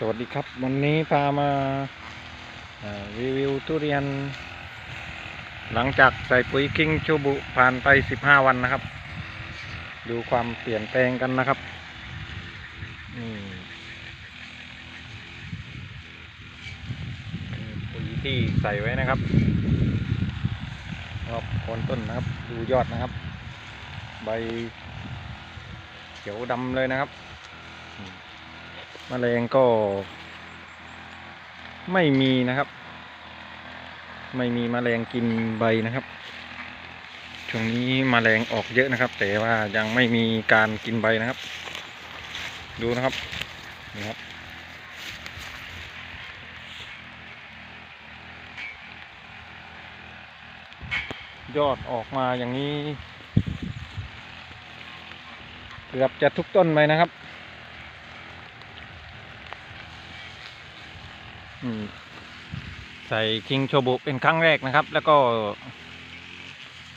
สวัสดีครับ วันนี้พามาารีวิวทุเรียน หลังจากใส่ปุ๋ยคิงชูบุผ่านไป15วันนะครับ ดูความเปลี่ยนแปลงกันนะครับนี่ปุ๋ยที่ใส่ไว้นะครับรอบโคนต้นนะครับ ดูยอดนะครับ ใบเขียวดำเลยนะครับ แมลงก็ ไม่มีนะครับ ไม่มีแมลงกินใบนะครับ ช่วงนี้แมลงออกเยอะนะครับ แต่ว่ายังไม่มีการกินใบนะครับ ดูนะครับนี่ครับยอดออกมาอย่างนี้ เกือบจะทุกต้นเลยนะครับ อืม ใส่คิงโชบุเป็นครั้งแรกนะครับ แล้วก็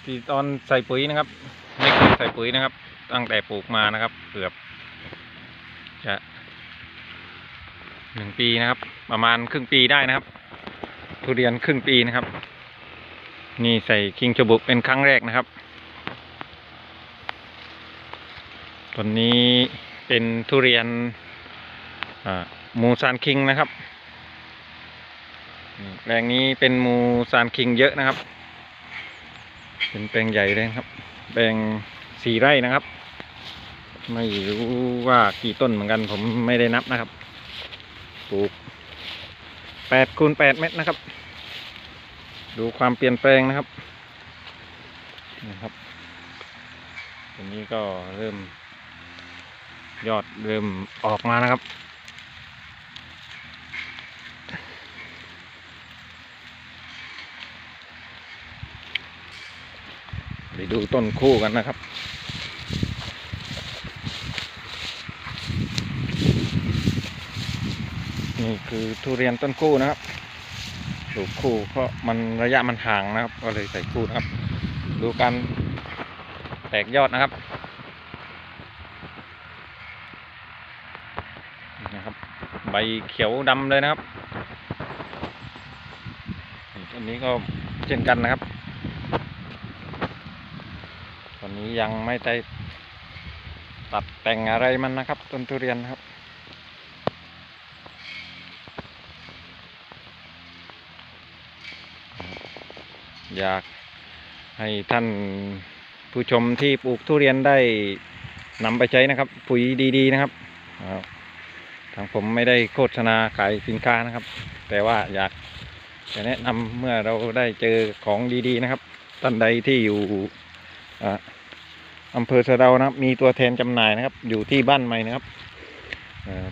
ที่ตอนใส่ปุ๋ยนะครับไม่เคยใส่ปุ๋ยนะครับ ตั้งแต่ปลูกมานะครับเกือบจะหนึ่งปีนะครับ ประมาณครึ่งปีได้นะครับ ทุเรียนครึ่งปีนะครับ นี่ใส่คิงโชบุเป็นครั้งแรกนะครับต้นนี้เป็นทุเรียนมูซานคิงนะครับ แปลงนี้เป็นมูซานคิงเยอะนะครับ เป็นแปลงใหญ่เลยครับ แปลงสี่ไร่นะครับ ไม่รู้ว่ากี่ต้นเหมือนกัน ผมไม่ได้นับนะครับ ปลูกแปดคูณแปดเมตรนะครับ ดูความเปลี่ยนแปลงนะครับนะครับตรงนี้ก็เริ่มยอดเริ่มออกมานะครับ ไปดูต้นคู่กันนะครับ นี่คือทุเรียนต้นคู่นะครับปลูกคู่เพราะมันระยะมันห่างนะครับ ก็เลยใส่คู่นะครับ ดูการแตกยอดนะครับนะครับ ใบเขียวดำเลยนะครับนี่ต้นนี้ก็เช่นกันนะครับ ตอนนี้ ยังไม่ได้ตัดแต่งอะไรมันนะครับ ต้นทุเรียนครับ อยากให้ท่านผู้ชมที่ปลูกทุเรียนได้นำไปใช้นะครับ ปุ๋ยดีๆนะครับทางผมไม่ได้โฆษณาขายสินค้านะครับ แต่ว่าอยากจะแนะนำเมื่อเราได้เจอของดีๆนะครับ ท่านใดที่อยู่ อำเภอสะเดานะครับ มีตัวแทนจำหน่ายนะครับ อยู่ที่บ้านใหม่นะครับ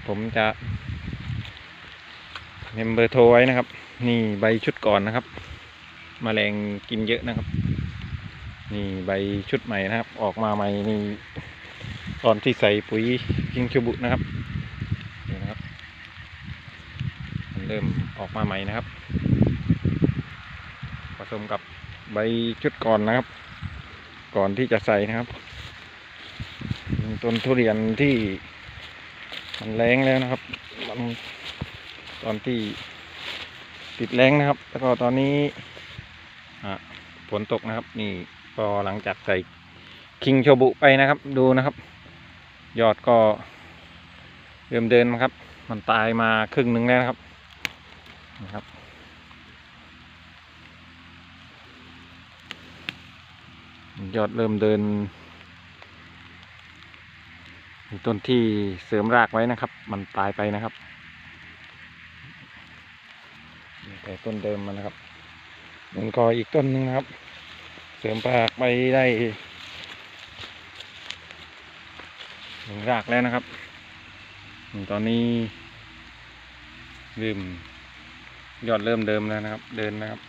ผมจะเมมเบอร์โทรไว้นะครับ นี่ใบชุดก่อนนะครับมแมลงกินเยอะนะครับ นี่ใบชุดใหม่นะครับ ออกมาใหม่นี่ตอนที่ใส่ปุ๋ยกิงชูบุนะครับนี่นะครับมันเริ่มออกมาใหม่นะครับผสมกับใบชุดก่อนนะครับ ก่อนที่จะใส่นะครับ ต้นทุเรียนที่มันแรงแล้วนะครับมันตอนที่ติดแรงนะครับ แล้วก็ตอนนี้ฝนตกนะครับ นี่พอหลังจากใส่คิงโชบุไปนะครับ ดูนะครับ ยอดก็เริ่มเดินนะครับ มันตายมาครึ่งหนึ่งแล้วนะครับนะครับยอดเริ่มเดิน ต้นที่เสริมรากไว้นะครับ มันตายไปนะครับแต่ต้นเดิมมันนะครับมันก็อีกต้นหนึ่งนะครับ เสริมรากไปได้หนึ่งรากแล้วนะครับ ตอนนี้เริ่มยอดเริ่มเดิมแล้วนะครับ เดินนะครับ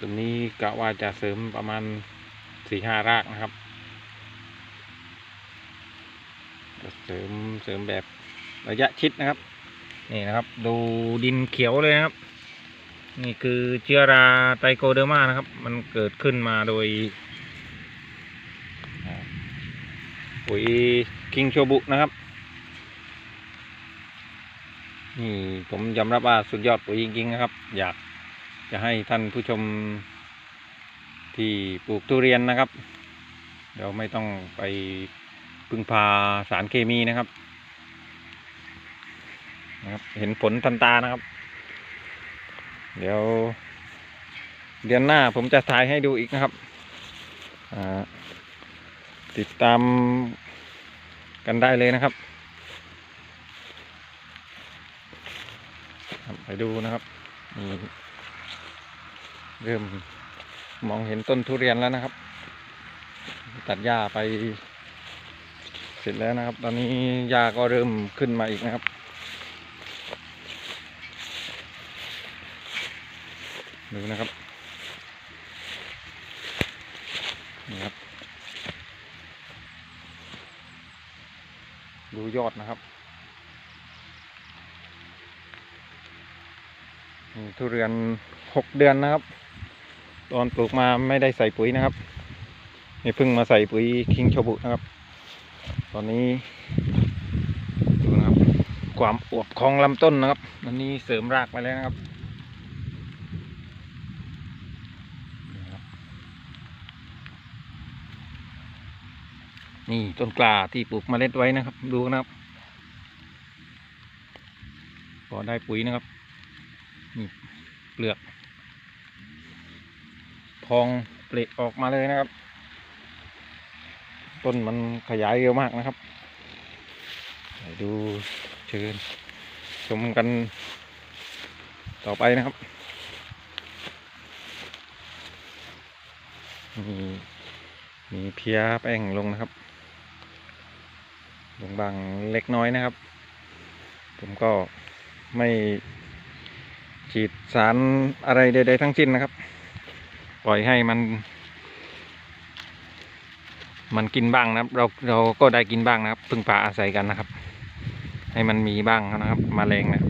ตรงนี้กะว่าจะเสริมประมาณสี่ห้ารากนะครับก็ เสริมเสริมแบบระยะชิดนะครับ นี่นะครับ ดูดินเขียวเลยนะครับ นี่คือเชื้อราไตโกเดอร์มานะครับ มันเกิดขึ้นมาโดยปุ๋ยคิงโชบุนะครับ นี่ผมยอมรับว่าสุดยอดปุ๋ยจริงๆนะครับ อยากจะให้ท่านผู้ชมที่ปลูกทุเรียนนะครับ เดี๋ยวไม่ต้องไป พึ่งพาสารเคมีนะครับนะครับ เห็นผลทันตานะครับ เดี๋ยว เดือนหน้าผมจะถ่ายให้ดูอีกนะครับ ติดตามกันได้เลยนะครับ ไปดูนะครับนี่เริ่มมองเห็นต้นทุเรียนแล้วนะครับ ตัดหญ้าไป ร็จแล้วนะครับ ตอนนี้หญ้าก็เริ่มขึ้นมาอีกนะครับ ดูนะครับนี่ครับ ดูยอดนะครับทุเรียนหกเดือนนะครับ ตอนปลูกมาไม่ได้ใส่ปุ๋ยนะครับนี่เพิ่งมาใส่ปุ๋ยคิงโชบุนะครับ อนนี้ดูนะครับ ความอวบของลำต้นนะครับอันนี้เสริมรากไปแล้วนะครับ นี่ต้นกล้าที่ปลูกเมล็ดไว้นะครับ ดูนะครับพอได้ปุ๋ยนะครับนี่เปลือก พองเปลกออกมาเลยนะครับ ต้นมันขยายเร็วมากนะครับดูเชิญชมกันต่อไปนะครับมีมีเพียแป้งลงนะครับลงบางเล็กน้อยนะครับ ผมก็ไม่ฉีดสารอะไรใดๆทั้งสิ้นนะครับ ปล่อยให้มัน มันกินบ้างนะครับ เราเราก็ได้กินบ้างนะครับพึ่งพาอาศัยกันนะครับ ให้มันมีบ้างนะครับมแมลงนะ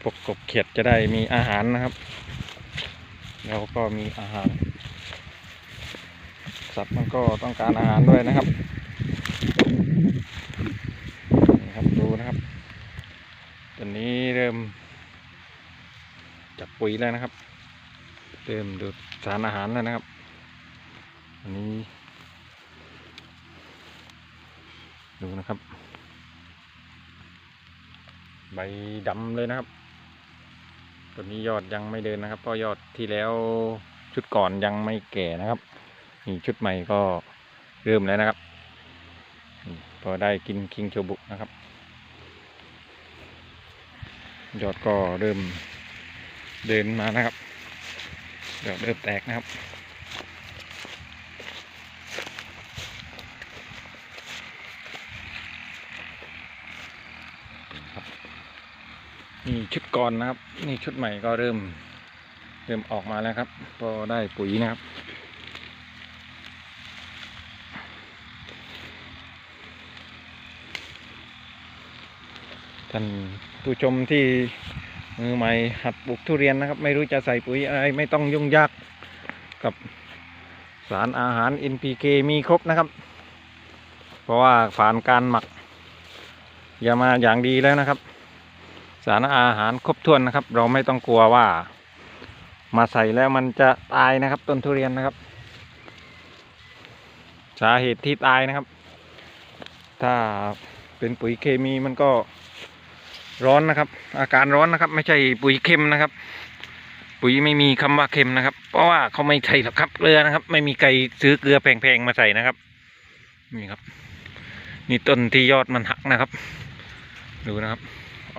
พวกกบเขียดจะได้มีอาหารนะครับ เราก็มีอาหาร สัตว์มันก็ต้องการอาหารด้วยนะครับนี่ครับดูนะครับตอนนี้เริ่มจับปุ๋ยแล้วนะครับ เริ่มดูสารอาหารแล้วนะครับ อันนี้ ดูนะครับ ใบดำเลยนะครับตัวนี้ยอดยังไม่เดินนะครับเพราะยอดที่แล้วชุดก่อนยังไม่แก่นะครับนี่ชุดใหม่ก็เริ่มแล้วนะครับพอได้กินคิงโชบุนะครับ ยอดก็เริ่มเดินมานะครับ ดี๋ยวเริ่มแตกนะครับนี่ชุดก่อนนะครับ นี่ชุดใหม่ก็เริ่ม เริ่มออกมาแล้วครับ พอได้ปุ๋ยนะครับ ท่านผู้ชมที่ มือใหม่หัดปลูกทุเรียนนะครับ ไม่รู้จะใส่ปุ๋ยอะไรไม่ต้องยุ่งยากกับสารอาหาร NPK มีครบนะครับ เพราะว่าผ่านการหมักยามาอย่างดีแล้วนะครับ สารอาหารครบถ้วนนะครับ เราไม่ต้องกลัวว่า มาใส่แล้วมันจะตายนะครับ ต้นทุเรียนนะครับ สาเหตุที่ตายนะครับ ถ้าเป็นปุ๋ยเคมีมันก็ ร้อนนะครับ อาการร้อนนะครับ ไม่ใช่ปุ๋ยเค็มนะครับ ปุ๋ยไม่มีคำว่าเค็มนะครับ เพราะว่าเขาไม่ใช่หรอกครับเกลือนะครับ ไม่มีใครซื้อเกลือแพงๆมาใส่นะครับ นี่ครับ นี่ต้นที่ยอดมันหักนะครับ ดูนะครับ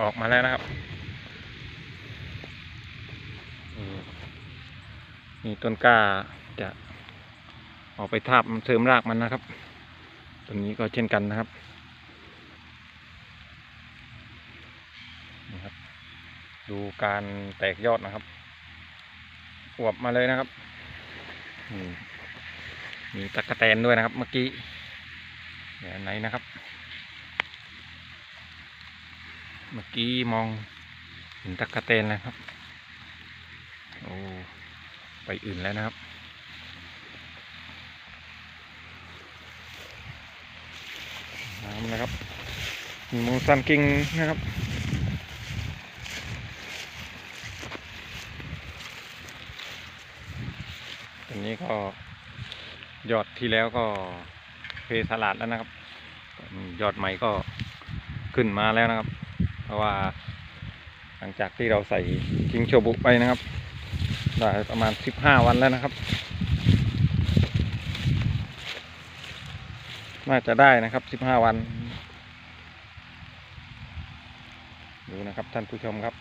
ออกมาแล้วนะครับนี่นี่ต้นกล้าจะออกไปทาบเสริมรากมันนะครับ ต้นนี้ก็เช่นกันนะครับ นี่ครับ ดูการแตกยอดนะครับอวบมาเลยนะครับมีตะกะแตนด้วยนะครับ เมื่อกี้เดี๋ยวไหนนะครับ เมื่อกี้มองเห็นตะกะแตนแล้วครับโอ้ไปอื่นแล้วนะครับน้ำนะครับมีมูซันกิงนะครับ ตอ นนี้ก็ยอดที่แล้วก็เพสลัดแล้วนะครับ ยอดใหม่ก็ขึ้นมาแล้วนะครับ เพราะว่าหลังจากที่เราใส่กิงโชบุไปนะครับได้ประมาณสิบห้าวันแล้วนะครับ น่าจะได้นะครับสิบห้าวัน ดูนะครับท่านผู้ชมครับ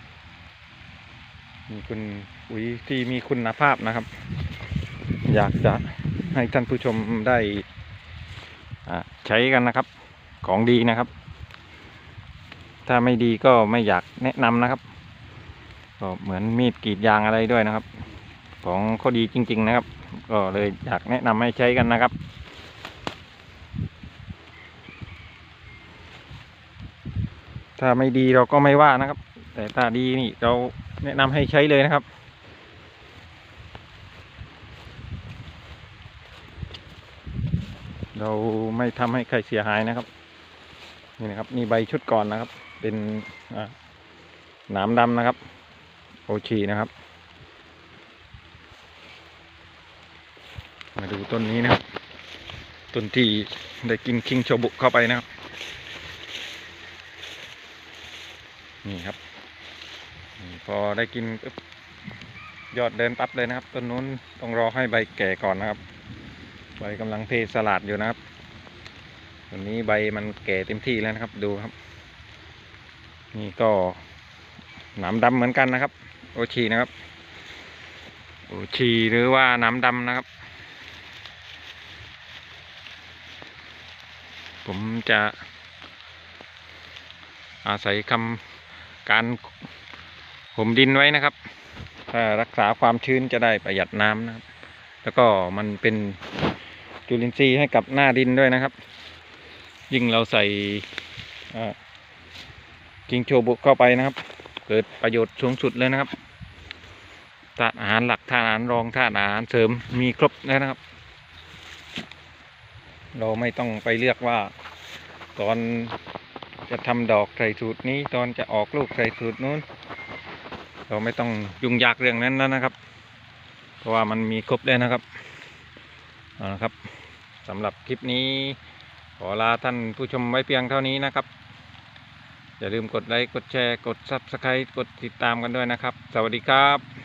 มีคุณอุ๋ยที่มีคุณภาพนะครับ อยากจะให้ท่านผู้ชมได้ใช้กันนะครับ ของดีนะครับ ถ้าไม่ดีก็ไม่อยากแนะนำนะครับ ก็เหมือนมีดกรีดยางอะไรด้วยนะครับ ของเขาดีจริง ๆ นะครับ ก็เลยอยากแนะนำให้ใช้กันนะครับถ้าไม่ดีเราก็ไม่ว่านะครับ แต่ถ้าดีนี่เราแนะนำให้ใช้เลยนะครับ เราไม่ทำให้ใครเสียหายนะครับ นี่นะครับนี่ใบชุดก่อนนะครับ เป็นหนามดำนะครับ โอชีนะครับ มาดูต้นนี้นะครับต้นที่ได้กินคิงโชบุเข้าไปนะครับ นี่ครับพอได้กินยอดเดินปั๊บเลยนะครับต้นนู้นต้องรอให้ใบแก่ก่อนนะครับ ใบกำลังเพสลัดอยู่นะครับวันนี้ใบมันแก่เต็มที่แล้วนะครับดูครับ นี่ก็หนามดำเหมือนกันนะครับ โอชีนะครับ โอชีหรือว่าหน้ำดำนะครับ ผมจะอาศัยคำการห่มดินไว้นะครับ ถ้ารักษาความชื้นจะได้ประหยัดน้ำนะครับ แล้วก็มันเป็น จุลินทรีย์ให้กับหน้าดินด้วยนะครับ ยิ่งเราใส่กิงโชบุเข้าไปนะครับ เกิดประโยชน์สูงสุดเลยนะครับธาตุอาหารหลักธาตุอาหารรองธาตุอาหารเสริมมีครบแล้วนะครับ เราไม่ต้องไปเลือกว่า ตอนจะทำดอกใส่สูตรนี้ตอนจะออกลูกใส่สูตรนู้น เราไม่ต้องยุ่งยากเรื่องนั้นแล้วนะครับ เพราะว่ามันมีครบแล้วนะครับเอาละครับ สำหรับคลิปนี้ ขอลาท่านผู้ชมไว้เพียงเท่านี้นะครับ อย่าลืมกดไลค์ กดแชร์ กด Subscribe กดติดตามกันด้วยนะครับ สวัสดีครับ